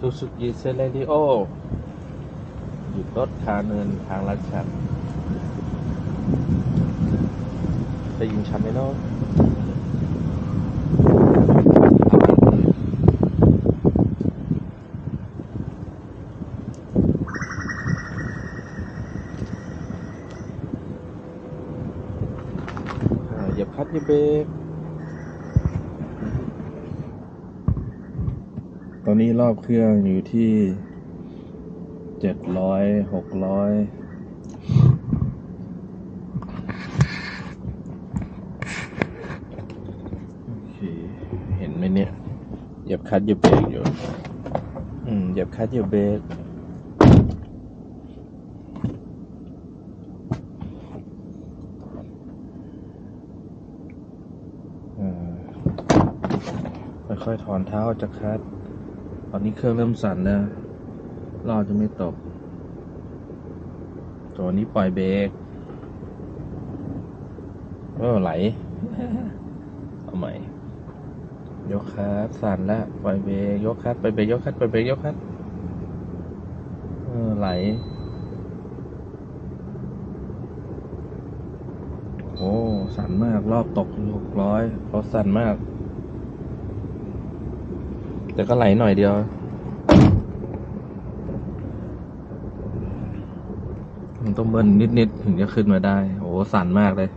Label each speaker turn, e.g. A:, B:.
A: ซูซูกิเซเลริโอหยุดรถคาเนินทางลัดชันจะยิงชันไหมเนาะเหยียบคัดเหยียบเบรก ตอนนี้รอบเครื่องอยู่ที่เจ็ดร้อยหกร้อยโอเคเห็นไหมเนี่ยเหยียบคัดเหยียบเบรกอยู่ อืมเหยียบคัดเหยียบเบรกอ่าค่อยๆถอนเท้าออกจากคัด ตอนนี้เครื่องเริ่มสั่นแล้วรอบจะไม่ตก ตัวนี้ปล่อยเบรกเออไหล เอาใหม่ ยกคัดสั่นแล้วปล่อยเบรกยกคัดปล่อยเบรกยกคัดปล่อยเบรกยกคัดเออไหลโอ้สั่นมากรอบตกหกร้อยเพราะสั่นมาก แต่ก็ไหลหน่อยเดียว มันต้องเบิ้ลนิด ๆ ถึงจะขึ้นมาได้ โอ้สั่นมากเลย